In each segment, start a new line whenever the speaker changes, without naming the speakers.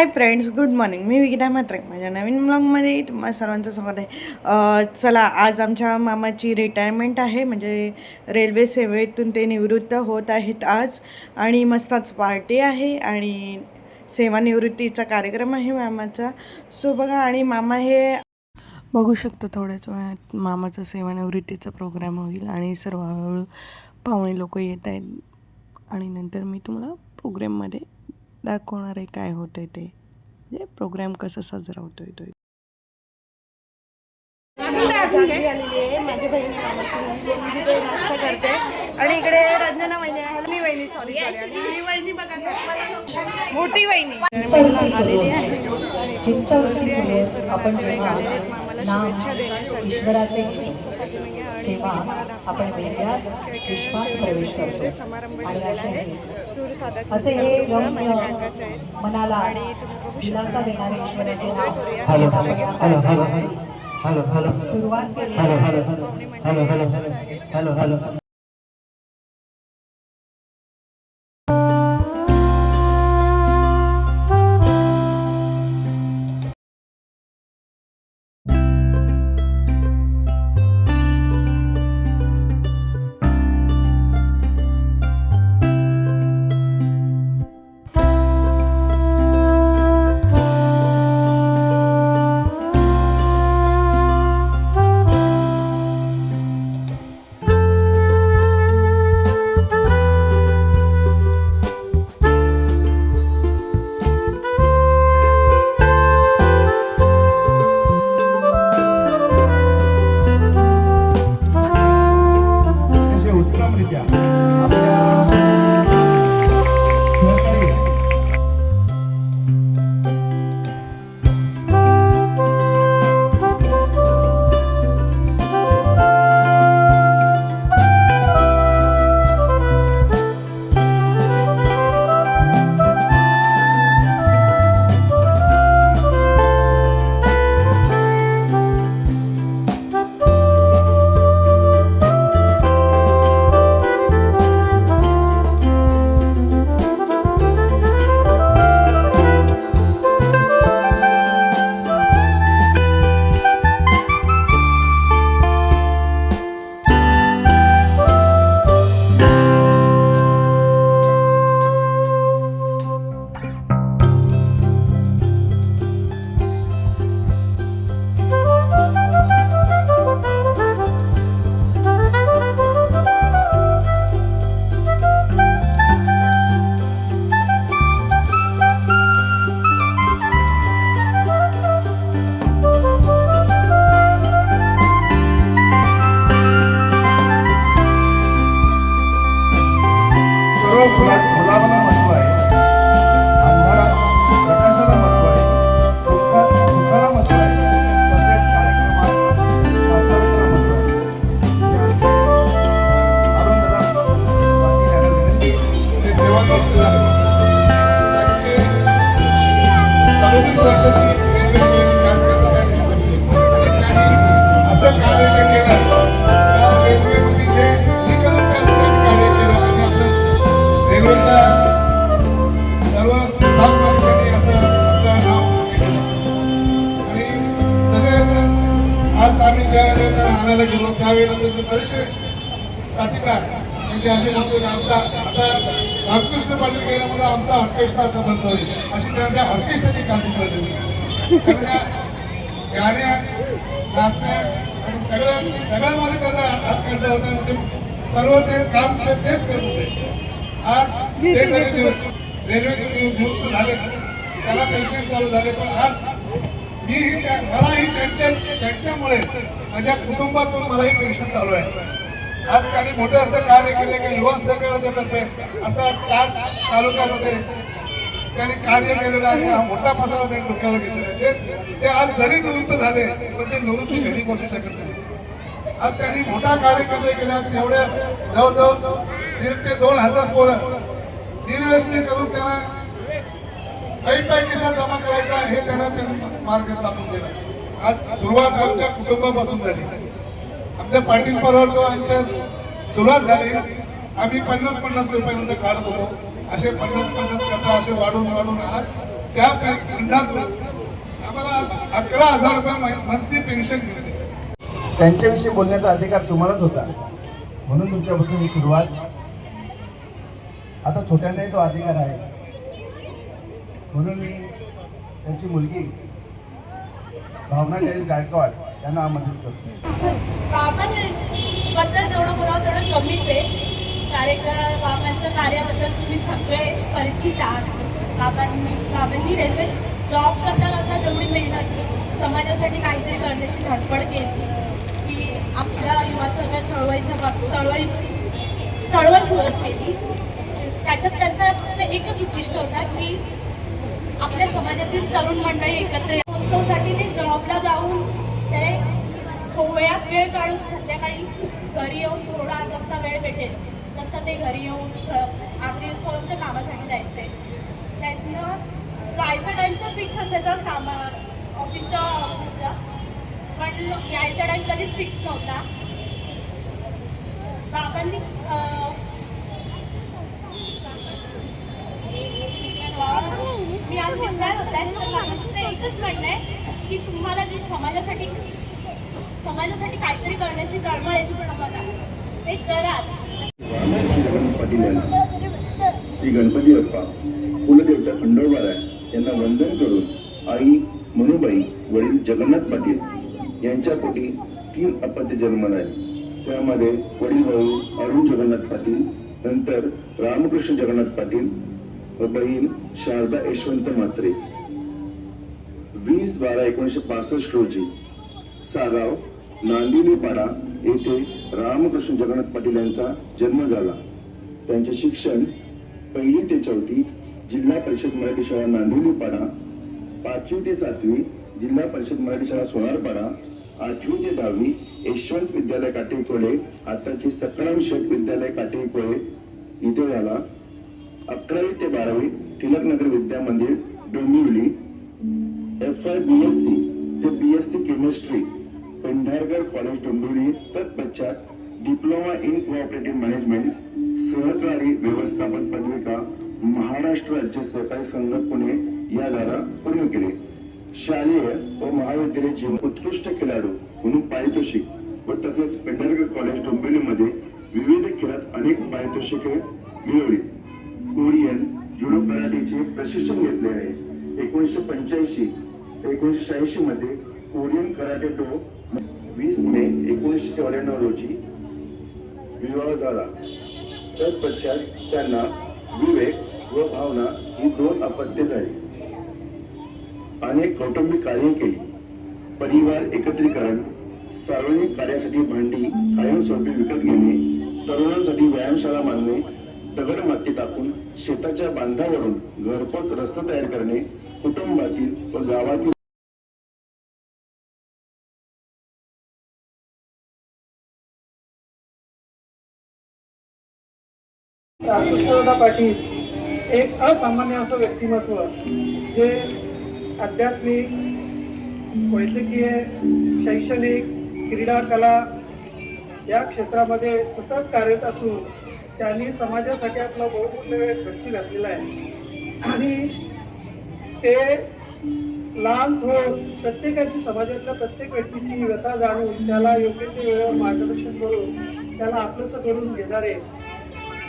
हाय friends good morning मी विगिता म्हात्रे. माझ्या नवीन ब्लॉगमध्ये तुम्हाला सर्वांचं स्वागत आहे. चला आज आमच्या मामाची रिटायरमेंट आहे. म्हणजे रेल्वे सेवेतून ते निवृत्त होत आहेत आज. आणि मस्तच पार्टी आहे. आणि सेवानिवृत्तीचा कार्यक्रम आहे मामाचा. सो बघा आणि मामा हे बघू शकतो थोड्याच वेळात मामाचा सेवानिवृत्तीचा प्रोग्राम होईल. आणि सर्व हळूहळू पाहुणे लोक येत आहेत. आणि नंतर मी तुम्हाला प्रोग्राममध्ये दाखवणार आहे काय होतं ते. म्हणजे प्रोग्राम कसा साजरा होतोय तो. माझी बहिणी मामाची मुलगी ते नाश्ता करते. आणि इकडे रंजना वहिनी आहे. मी वहिनी सॉरी सॉरी आणि ही वहिनी बघा मोठी वहिनी. आलेली आहे
आपण जेव्हा नाम ईश्वराचे तेव्हा आपण वेगळ्याच विश्वात प्रवेश करतो आणि असे हे रम्य. मनाला दिलासा देणारे ईश्वराचे नाव
हॅलो
आपण
हॅलो
या
हॅलो हॅलो
कार्यक्रमाची
हॅलो हॅलो
सुरुवात केली
सर्व
ते काम तेच करत होते. आज ते जरी रेल्वेतून निवृत्त झाले त्याला पेन्शन चालू झाले पण आज त्या- मलाही त्यांच्या त्यांच्यामुळे माझ्या कुटुंबातून मलाही पेन्शन चालू आहे. आज काही मोठं असं कार्य केले की युवा सहकाराच्या तर्फे असं चार तालुक्यामध्ये त्यांनी कार्य केलेलं आहे. हा मोठा पसारा त्यांनी डोक्यावर घेतलेला ते आज जरी निवृत्त झाले पण ते निवृत्ती घरी बसू शकत नाही. आज त्यांनी मोठा कार्यक्रम केला. एवढ्या जवळजवळ दीड ते दोन हजार पोरं निर्व्यसनी करून त्यांना काही पैसा जमा करायचा हे त्यांना त्यांनी मार्ग दाखवून दिला. आज सुरुवात आमच्या कुटुंबापासून झाली. आमच्या पाटील परवडतो आमच्या सुरुवात झाली आम्ही पन्नास पन्नास रुपयानंतर काढत होतो. असे पन्नास पन्नास करता असे वाढून वाढून आज त्या पे- फंडातून आम्हाला आज अकरा हजार रुपये मंथली पेन्शन मिळते.
त्यांच्याविषयी बोलण्याचा अधिकार तुम्हालाच होता. म्हणून तुमच्यापासून ही सुरुवात. आता छोट्यांनाही तो अधिकार आहे. म्हणून मी त्यांची मुलगी भावना जयेश गायकवाड यांना आमंत्रित करतो.
आपण बद्दल जेवढं बोलावं तेवढं कमीच आहे. कार्यक्रम बाबांच्या कार्याबद्दल तुम्ही सगळे परिचित आहात. बाबांनी बाबांनी रेल्वे जॉब करता करता जेवढी मेहनत समाजासाठी काहीतरी करण्याची धडपड केली. आपल्या युवा सगळ्या चळवळीच्या बाबतीत चळवळी चळवळ सुरुवात केली त्याच्यात त्यांचा एकच उद्दिष्ट होता की आपल्या समाजातील तरुण मंडळी एकत्र उत्सवसाठी ते जॉबला जाऊन ते थो- वेळात वेळ काढून संध्याकाळी घरी येऊन थोडा जसा वेळ भेटेल तसा ते घरी येऊन आपली ॲग्रिकल्चरच्या कामासाठी जायचे. त्यातनं जायचा टाईम तर फिक्स असायचा कामा ऑफिसच्या ऑफिसला पण यायचा टाईम कधीच फिक्स नव्हता. बाबांनी मी आज म्हणणार होता फक्त एकच म्हणणं आहे की तुम्हाला जे समाजासाठी समाजासाठी काहीतरी करण्याची तळमळ आहे तुम्हाला बघा ते करा.
श्री जगन्नाथ पाटील श्री गणपती बाप्पा कुलदेवता खंडोबाराय यांना वंदन करून आई मनुबाई वडील जगन्नाथ पाटील यांच्या पोटी तीन अपत्य जन्मलाय त्यामध्ये वडील भाऊ अरुण जगन्नाथ पाटील नंतर रामकृष्ण जगन्नाथ पाटील व बहीण शारदा यशवंत म्हात्रे. वीस बारा एकोणीशे पासष्ट रोजी सागाव नांदिनीपाडा येथे रामकृष्ण जगन्नाथ पाटील यांचा जन्म झाला. त्यांचे शिक्षण पहिली ते चौथी जिल्हा परिषद मराठी शाळा नांदिनीपाडा पाचवी ते सातवी जिल्हा परिषद मराठी शाळा सोनारपाडा आठवी ते दहावी यशवंत विद्यालय काटेकोळे आताची सकाराम शेठ विद्यालय काटेकोळे इथे झाला. अकरावी ते बारावी Tilaknagar Vidya Mandir Dombivli. F I B S C ते B S C chemistry Pendharkar college Dombivli. तत्पश्चात डिप्लोमा इन कोऑपरेटिव्ह मॅनेजमेंट सहकारी व्यवस्थापन पदविका महाराष्ट्र राज्य सहकारी संघ पुणे या द्वारा पूर्ण केले. शालेय व महाविद्यालय उत्कृष्ट खेळाडू म्हणून पारितोषिक व तसेच पेंढारकर कॉलेज डोंबिवलीमध्ये विविध खेळात अनेक पारितोषिके मिळवली. कोरियन जुडो कराटेचे प्रशिक्षण घेतले आहे. एकोणीसशे पंच्याऐंशी एकोणीसशे शहाऐंशी मध्ये कोरियन कराटे डो वीस मे एकोणीसशे चौऱ्याण्णव रोजी विवाह झाला. तत्पश्चात त्यांना विवेक व भावना ही दोन अपत्ये झाली. अनेक कौटुंबिक कार्य केली. परिवार एकत्रीकरण सार्वजनिक कार्यासाठी भांडी कायमस्वरूपी विकत घेणे तरुणांसाठी व्यायामशाळा मानणे दगड माती टाकून शेताच्या बांधावरून घरपोच रस्ता तयार करणे कुटुंबातील व गावातील
रामकृष्णदादा पाटील एक असामान्य असं व्यक्तिमत्व जे आध्यात्मिक वैद्यकीय शैक्षणिक क्रीडा कला या क्षेत्रामध्ये सतत कार्यरत असून त्यांनी समाजासाठी आपला बहुमूल्य वेळ खर्ची घातलेला आहे. आणि ते लहान थोर प्रत्येकाची समाजातल्या प्रत्येक व्यक्तीची व्यथा जाणून त्याला योग्य ते वेळेवर मार्गदर्शन करून त्याला आपलंसं करून घेणारे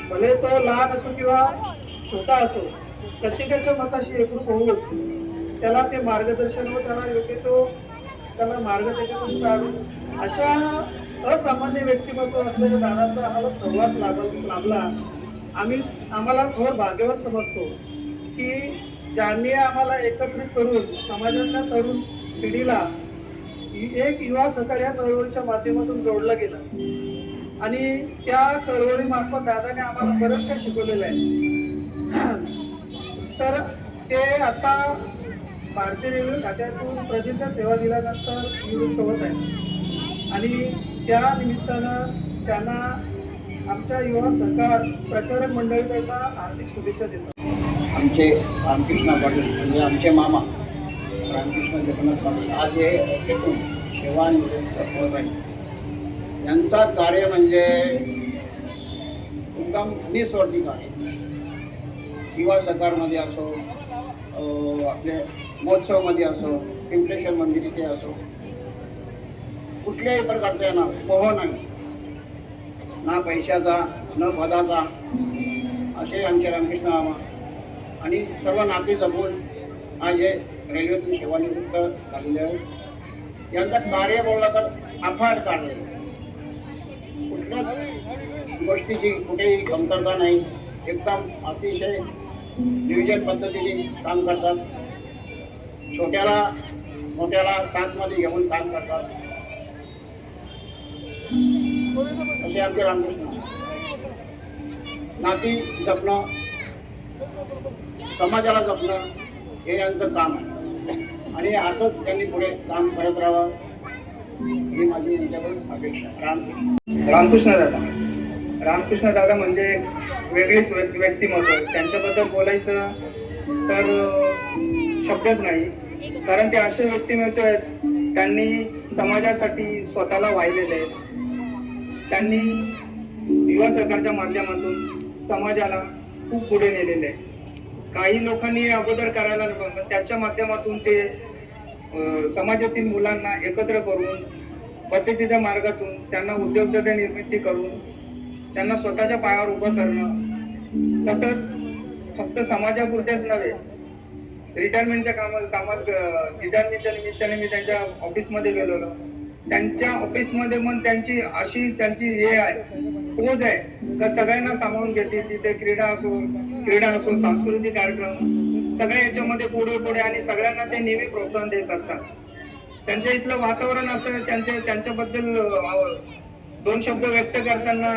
भले तो लहान असो किंवा छोटा असो प्रत्येकाच्या मताशी एकरूप होऊन त्याला ते मार्गदर्शन व त्याला योग्य तो त्याला मार्ग त्याच्यातून काढून अशा असामान्य व्यक्तिमत्व असलेल्या दादाचा आम्हाला सहवास लाभ लाभला. आम्ही आम्हाला थोर भाग्यवर समजतो की ज्यांनी आम्हाला एकत्रित करून समाजातल्या तरुण पिढीला एक युवा सहकार या चळवळीच्या माध्यमातून जोडलं गेलं. आणि त्या चळवळीमार्फत दादाने आम्हाला बरंच काही शिकवलेलं आहे. तर ते आता भारतीय रेल्वे खात्यातून प्रदीर्घ सेवा दिल्यानंतर निवृत्त होत आहेत आणि त्या निमित्तानं त्यांना आमच्या युवा सरकार प्रचारक मंडळीकडनं हार्दिक शुभेच्छा देतो.
आमचे रामकृष्ण पाटील म्हणजे आमचे मामा रामकृष्ण जगन्नाथ पाटील आज हे येथून सेवानिवृत्त होत आहेत. यांचा कार्य म्हणजे एकदम निस्वार्थी कार्य युवा सरकारमध्ये असो आपले महोत्सवमध्ये असो पिंपलेश्वर मंदिर इथे असो कुठल्याही प्रकारचा आहे ना मोह नाही. ना पैशाचा न पदाचा असे आमचे रामकृष्ण मामा आणि सर्व नाते जपून आज हे रेल्वेतून सेवानिवृत्त झालेले आहेत. यांचं कार्य बोललं तर अफाट काढले कुठल्याच गोष्टीची कुठेही कमतरता नाही. एकदम अतिशय नियोजन पद्धतीने काम करतात. छोट्याला मोठ्याला साथमध्ये घेऊन काम करतात. असे आमचे रामकृष्ण नाती जपणं समाजाला जपणं हे यांचं काम आहे. आणि असंच त्यांनी पुढे काम करत राहावं ही माझी यांच्याकडून अपेक्षा रामकृष्ण.
रामकृष्ण दादा. रामकृष्ण दादा म्हणजे वेगळीच व्यक्- व्यक्तिमत्व त्यांच्याबद्दल बोलायचं तर शब्दच नाही. कारण ते असे व्यक्तिमत्व आहेत त्यांनी समाजासाठी स्वतःला वाहिलेले आहेत. त्यांनी युवा सरकारच्या माध्यमातून समाजाला खूप पुढे नेलेले आहे काही लोकांनी अगोदर करायला पण त्याच्या माध्यमातून ते समाजातील मुलांना एकत्र करून पद्धतीच्या मार्गातून त्यांना उद्योगधंदे निर्मिती करून त्यांना स्वतःच्या पायावर उभं करणं तसंच फक्त समाजापुरतेच नव्हे रिटायरमेंटच्या कामात कामात रिटायरमेंटच्या निमित्ताने मी त्यांच्या ऑफिसमध्ये गेलेलो त्यांच्या ऑफिसमध्ये मग त्यांची अशी त्यांची हे आहे पोज आहे का सगळ्यांना सामावून घेतील तिथे क्रीडा असो क्रीडा असो सांस्कृतिक कार्यक्रम सगळ्या याच्यामध्ये पुढे पुढे आणि सगळ्यांना ते नेहमी प्रोत्साहन देत असतात. त्यांच्या इथलं वातावरण असं त्यांच्या त्यांच्याबद्दल दोन शब्द व्यक्त करताना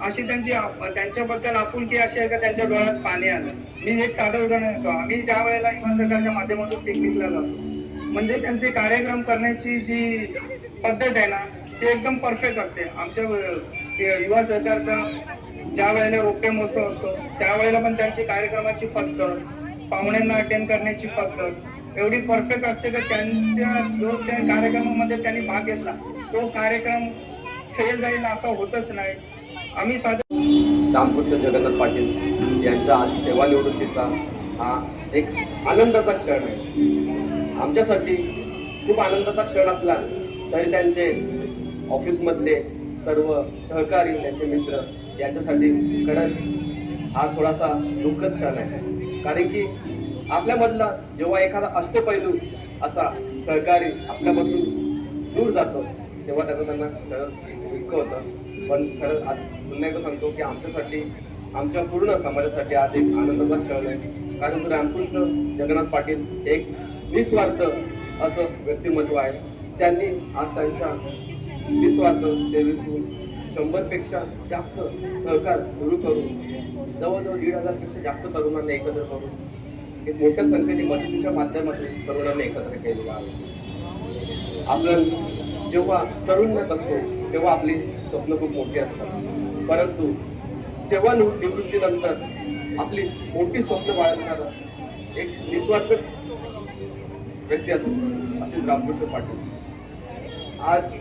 अशी त्यांची आप- त्यांच्याबद्दल आपुलकी अशी आहे का त्यांच्या डोळ्यात पाणी आलं? मी एक साधं उदाहरण देतो. आम्ही ज्या वेळेला युवा सरकारच्या माध्यमातून पिकनिकला जातो म्हणजे त्यांचे कार्यक्रम करण्याची जी पद्धत आहे ना ती एकदम परफेक्ट असते. आमच्या युवा सरकारचा ज्या वेळेला रोपे महोत्सव असतो त्यावेळेला पण त्यांची कार्यक्रमाची पद्धत पाहुण्यांना अटेंड करण्याची पद्धत एवढी परफेक्ट असते की त्यांच्या जो त्या कार्यक्रमामध्ये त्यांनी भाग घेतला तो कार्यक्रम फेल जाईल असं होतच नाही. आम्ही साधं
रामकृष्ण जगन्नाथ पाटील यांच्या आज सेवानिवृत्तीचा हा एक आनंदाचा क्षण आहे. आमच्यासाठी खूप आनंदाचा क्षण असला तरी त्यांचे ऑफिसमधले सर्व सहकारी त्यांचे मित्र यांच्यासाठी खरंच हा थोडासा दुःखद क्षण आहे. कारण की आपल्यामधला जेव्हा एखादा अष्टपैलू असा सहकारी आपल्यापासून दूर जातो तेव्हा त्याचं त्यांना खरं दुःख होतं. पण खरं आज पुन्हा एकदा सांगतो की आमच्यासाठी आमच्या पूर्ण समाजासाठी आज एक आनंदाचा क्षण आहे. कारण रामकृष्ण जगन्नाथ पाटील एक निस्वार्थ असं व्यक्तिमत्व आहे. त्यांनी आज त्यांच्या निस्वार्थ सेवेतून शंभरपेक्षा जास्त सहकार सुरू करून जवळजवळ दीड हजारपेक्षा जास्त तरुणांना एकत्र करून एक मोठ्या संख्येने बचतीच्या माध्यमातून तरुणांना एकत्र केलेलं आहे. आपण जेव्हा तरुणात असतो तेव्हा आपली स्वप्न खूप मोठी असतात. परंतु सेवा निवृत्तीनंतर आपली मोठी स्वप्न बाळगणारा एक निस्वार्थच व्यक्ती असू शकतो असेच रामकृष्ण पाटील. आज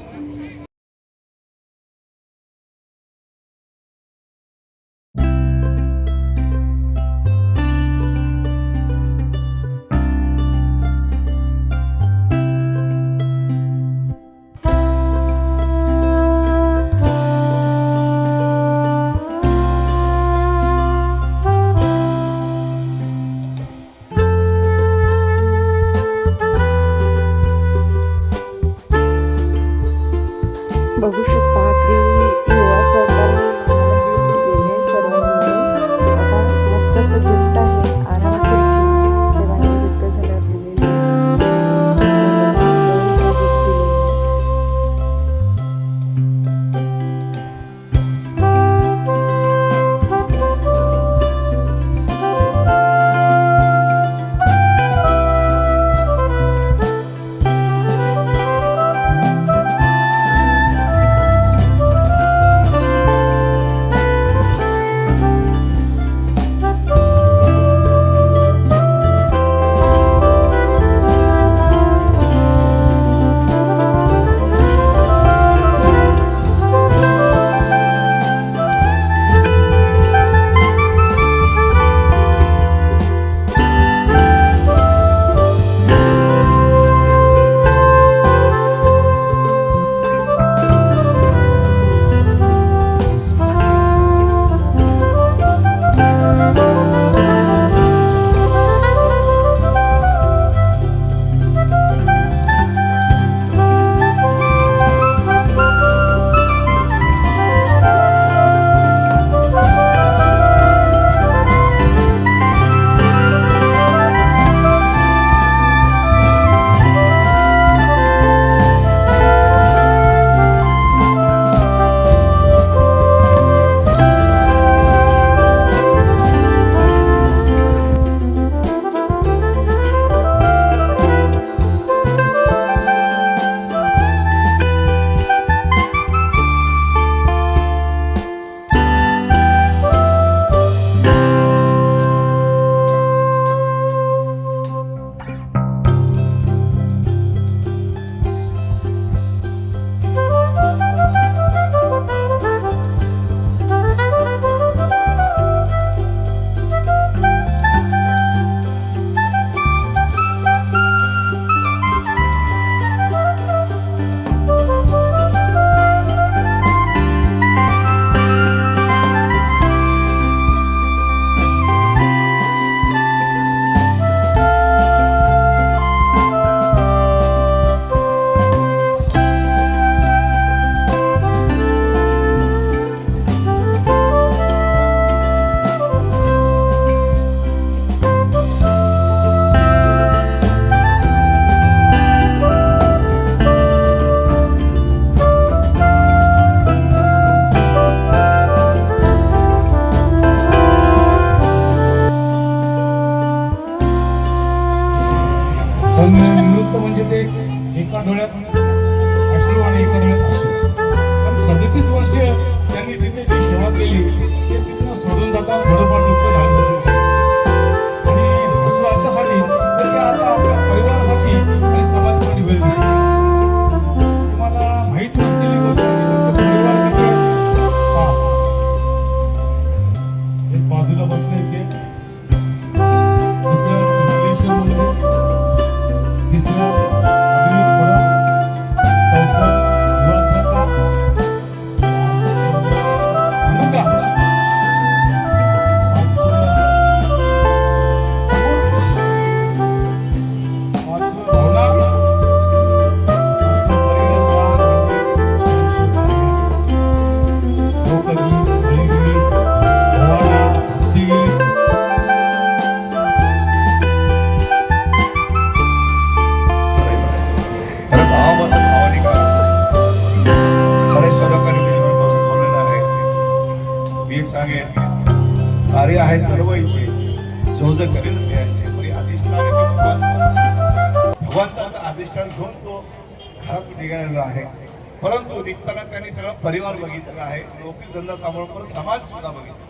समोर समाज सुद्धा बघितला.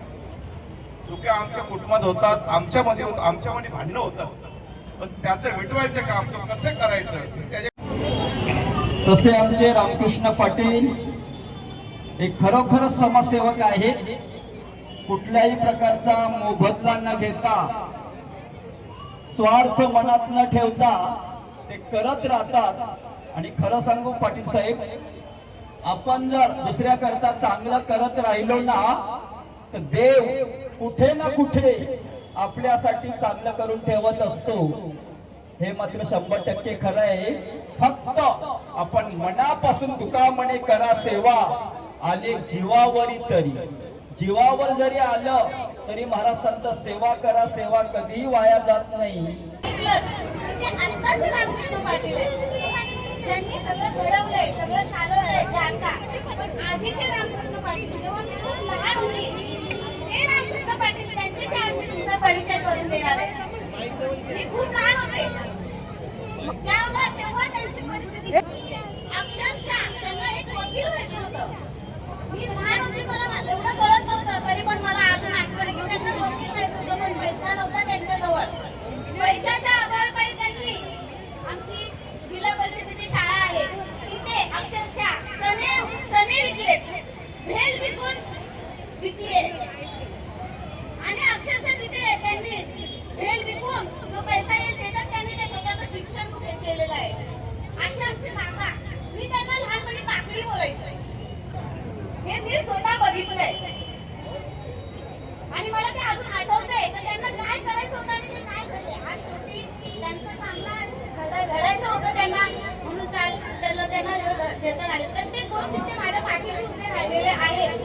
चुक्या आमच्या कुटुंबात होतात आमच्या मध्ये आमच्या मध्ये भांडणं होतात. पण त्याचं मिटवायचं काम तो कसं करायचं
तसे आमचे रामकृष्ण पाटील हे खरोखर समाजसेवक आहेत. कुठल्याही प्रकारचा मोबदला न घेता स्वार्थ मनात न ठेवता ते करत राहतात. आणि खरं सांगू पाटील साहेब आपण जर दुसऱ्या करता चांगलं करत राहिलो ना तर देव कुठे ना कुठे आपल्यासाठी चांगलं करून ठेवत असतो. हे मात्र शंभर टक्के खरं आहे. फक्त आपण मनापासून तुका म्हणे करा सेवा आले जीवावरी तरी. जीवावर जरी आलं तरी महाराज संत सेवा करा सेवा कधीही वाया जात नाही.
त्यांनी सगळं घडवलंय सगळं चालवलंय जानका. पण आधीचे रामकृष्ण पाटील जेव्हा मी खूप लहान होती ते रामकृष्ण पाटील त्यांच्याशी आज मी तुमचा परिचय करून देणार आहे. मी खूप लहान होते. त्यावेळेला तेव्हा त्यांची परिस्थिती अक्षरशः त्यांना एक वकील व्हायचं होतं. मी लहान होती मला एवढं कळत नव्हतं तरी पण मला अजून आठवण की त्यांना वकील व्हायचं होतं पण पैसा नव्हता त्यांच्याजवळ. पैशाच्या अक्षरशः चणे चणे विकलेत. भेल विकून विकले आणि अक्षरशः तिथे त्यांनी भेल विकून जो पैसा येईल त्याच्यात त्यांनी ते स्वतःचं शिक्षण केलेलं आहे. अशी आमची काका मी त्यांना लहानपणी काकडी बोलायचंय हे मी स्वतः बघितलंय आणि मला ते अजून आठवतंय तर त्यांना काय करायचं होतं आणि ते काय करले आज शेवटी त्यांचं चांगलं घड- घडायचं होतं त्यांना म्हणून चाल त्यांना त्यांना आले. प्रत्येक गोष्टीत ते माझ्या पाठीशी उभे राहिलेले आहेत.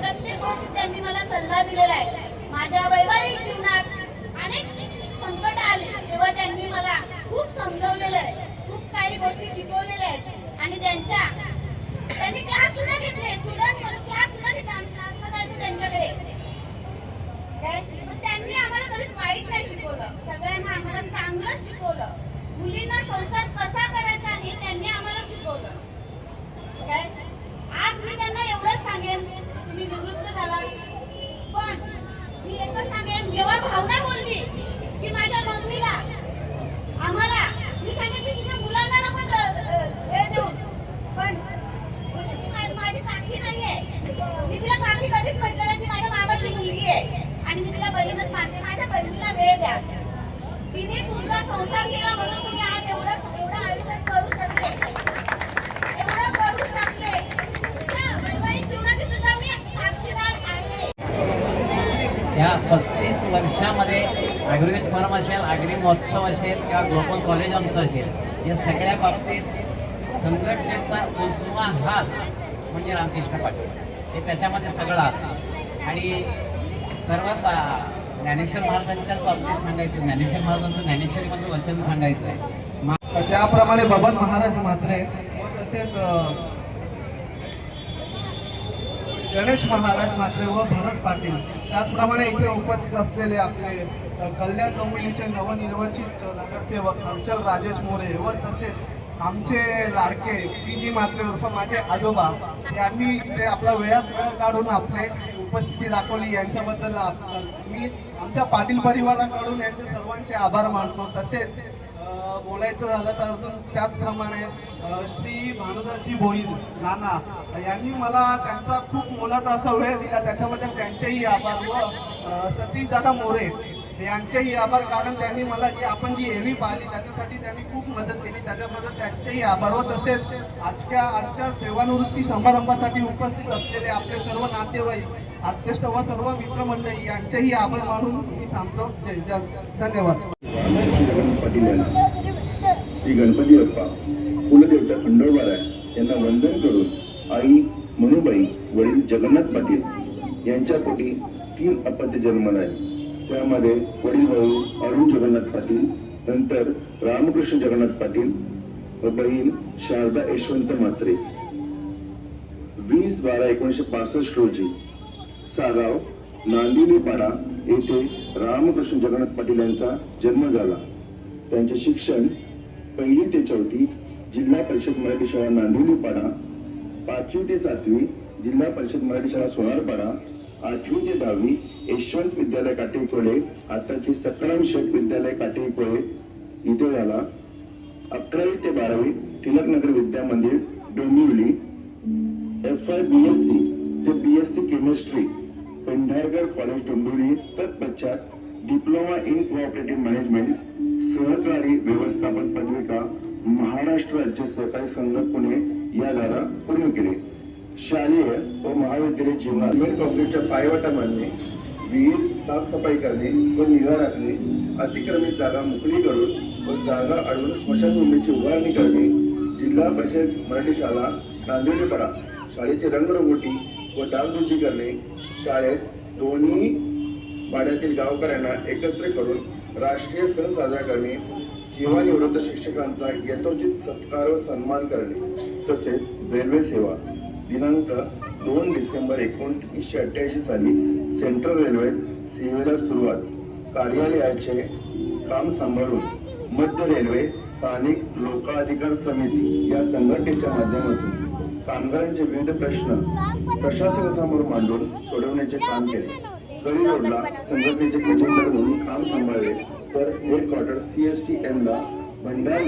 प्रत्येक गोष्टीत त्यांनी मला सल्ला दिलेला आहे. माझ्या वैवाहिक जीवनात अनेक संकट आले तेव्हा त्यांनी मला खूप समजवलेलं आहे. खूप काही गोष्टी शिकवलेल्या आहेत. आणि त्यांच्या त्यांनी क्लास सुद्धा घेतले. स्टुडंट म्हणून क्लास सुद्धा घेतले. आम्ही त्यांच्याकडे. त्यांनी आम्हाला कधीच वाईट नाही शिकवलं. सगळ्यांना आम्हाला चांगलंच शिकवलं. मुलींना संसार कसा करायचा हे त्यांनी आम्हाला शिकवलं. आज मी त्यांना एवढंच सांगेन तुम्ही निवृत्त झाला पण मी एकच सांगेन जेव्हा भावना बोलली की माझ्या मम्मीला आम्हाला मी सांगेन की तुझ्या मुलांना नको त्र- हे देऊ पण ती मा- माझी काकी नाहीये मी तिला काकी कधीच म्हटलं नाही ती माझ्या मामाची मुलगी आहे आणि मी तिला बहिणच मानते माझ्या बहिणीला वेळ द्या तिने तुमचा संसार केला म्हणून तुम्ही आज एवढं एवढं आयुष्यात करू शकले एवढं करू शकले तुमच्या वैवाहिक जीवनाची सुद्धा मी साक्षीदार आहे
या पस्तीस वर्षामध्ये ॲग्रिगेट फार्म असेल ॲग्री महोत्सव असेल किंवा ग्लोबल कॉलेज आमचं असेल या सगळ्या बाबतीत संघटनेचा उजवा हात म्हणजे रामकृष्ण पाटील. हे त्याच्यामध्ये सगळं आलं. आणि सर्व ज्ञानेश्वर महाराजांच्याच बाबतीत सांगायचं ज्ञानेश्वर महाराजांचं ज्ञानेश्वरीमधलं वचन सांगायचं आहे
त्याप्रमाणे बबन महाराज म्हात्रे व तसेच गणेश महाराज म्हात्रे व भरत पाटील त्याचप्रमाणे इथे उपस्थित असलेले आपले कल्याण डोंबिवलीचे नवनिर्वाचित नगरसेवक हर्षल राजेश मोरे व तसेच आमचे लाडके पी जी मात्रे उर्फ माझे आजोबा यांनी इथे आपला वेळात न काढून आपले
उपस्थिती दाखवली. यांच्याबद्दल मी आमच्या पाटील परिवाराकडून यांचे सर्वांचे आभार मानतो. तसेच बोलायचं झालं तर अजून त्याचप्रमाणे श्री भानुदाची भोईर नाना यांनी मला त्यांचा खूप मोलाचा असा वेळ दिला. त्याच्याबद्दल त्यांचेही आभार व सतीश दादा मोरे यांचेही आभार. कारण त्यांनी मला जी आपण जी एव्ही पाहिली त्याच्यासाठी त्यांनी खूप मदत केली. त्याच्याबद्दल त्यांचेही आभार व तसेच आजच्या आजच्या सेवानिवृत्ती समारंभासाठी उपस्थित असलेले आपले सर्व नातेवाईक अध्यक्ष व सर्व मित्रमंडळी यांचेही आभार मानून मी थांबतो. धन्यवाद
रामकृष्ण जगन्नाथ पाटील यांना श्री गणपती बाप्पा कुलदेवता खंडोबाराय यांना वंदन करून आई मनुबाई वडील जगन्नाथ पाटील यांच्या पोटी तीन अपत्य जन्मला आहे त्यामध्ये वडील भाऊ अरुण जगन्नाथ पाटील नंतर रामकृष्ण जगन्नाथ पाटील व बहीण शारदा यशवंत म्हात्रे. वीस बारा एकोणीसशे पासष्ट रोजी सागाव नांदिवलीपाडा येथे रामकृष्ण जगन्नाथ पाटील यांचा जन्म झाला. त्यांचे शिक्षण पहिली ते चौथी जिल्हा परिषद मराठी शाळा नांदिवलीपाडा पाचवी ते सातवी जिल्हा परिषद मराठी शाळा सोनारपाडा आठवी ते दहावी यशवंत विद्यालय काटेकोळे आताची सकाराम शेख विद्यालय काटेकोळे इथे झाला. अकरावी ते बारावी Tilaknagar Vidya Mandir Dombivli. F I B S C ते B S C chemistry Pendharkar college Dombivli. तत्पश्चात डिप्लोमा इन कोऑपरेटिव्ह मॅनेजमेंट सहकारी व्यवस्थापन पदविका महाराष्ट्र राज्य सहकारी संघ पुणे या द्वारा पूर्ण केले. शालेय व महाविद्यालय जीवनात सिमेंट कॉन्क्रीटच्या पायवाटा बांधणे विहीर साफसफाई करणे व निगा राखणे अतिक्रमित जागा मोकळी करून व जागा अडवून स्मशानभूमीची उभारणी करणे जिल्हा परिषद मराठी शाळा नांदेडपाडा शाळेची रंगरंगोटी व डागडुजी करणे शाळेत दोन्ही वाड्यातील गावकऱ्यांना एकत्र करून राष्ट्रीय सण साजरा करणे सेवानिवृत्त शिक्षकांचा यथोचित सत्कार व सन्मान करणे तसेच रेल्वे सेवा. दिनांक दोन डिसेंबर एकोणीसशे अठ्ठ्याऐंशी साली सेंट्रल रेल्वेत सेवेला सुरुवात. कार्यालयाचे काम सांभाळून मध्य रेल्वे स्थानिक लोकाधिकार समिती या संघटनेच्या माध्यमातून कामगारांचे विविध प्रश्न प्रशासनासमोर मांडून सोडवण्याचे काम केले. करी रोडला संघटनेचे म्हणून काम सांभाळले. तर headquarter C S T M ला भंडार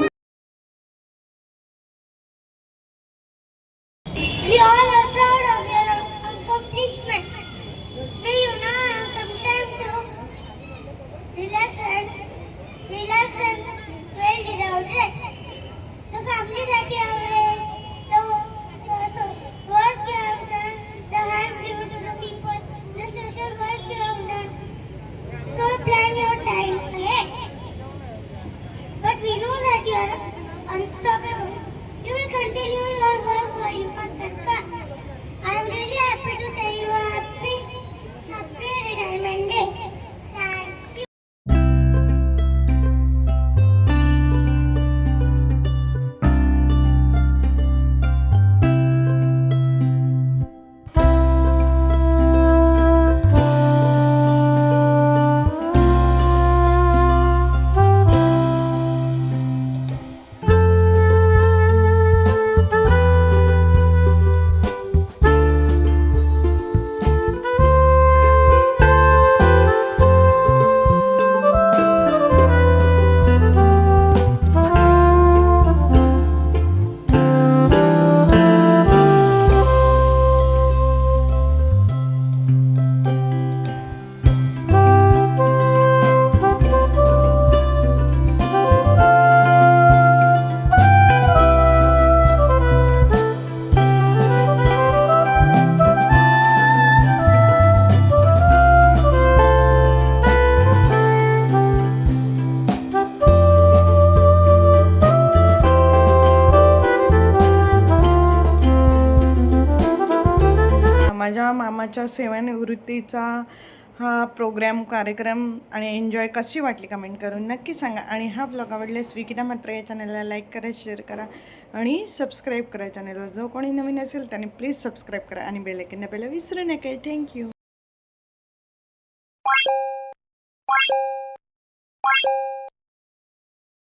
हा प्रोग्राम कार्यक्रम आणि एन्जॉय कशी वाटली कमेंट करून नक्की सांगा. आणि हा ब्लॉग आवडल्यास विकिता मात्र या चॅनलला लाईक करा शेअर करा आणि सबस्क्राईब करा चॅनलवर जो कोणी नवीन असेल त्याने प्लीज सबस्क्राईब करा आणि बेल आयकन दाबायला विसरू नका. थँक्यू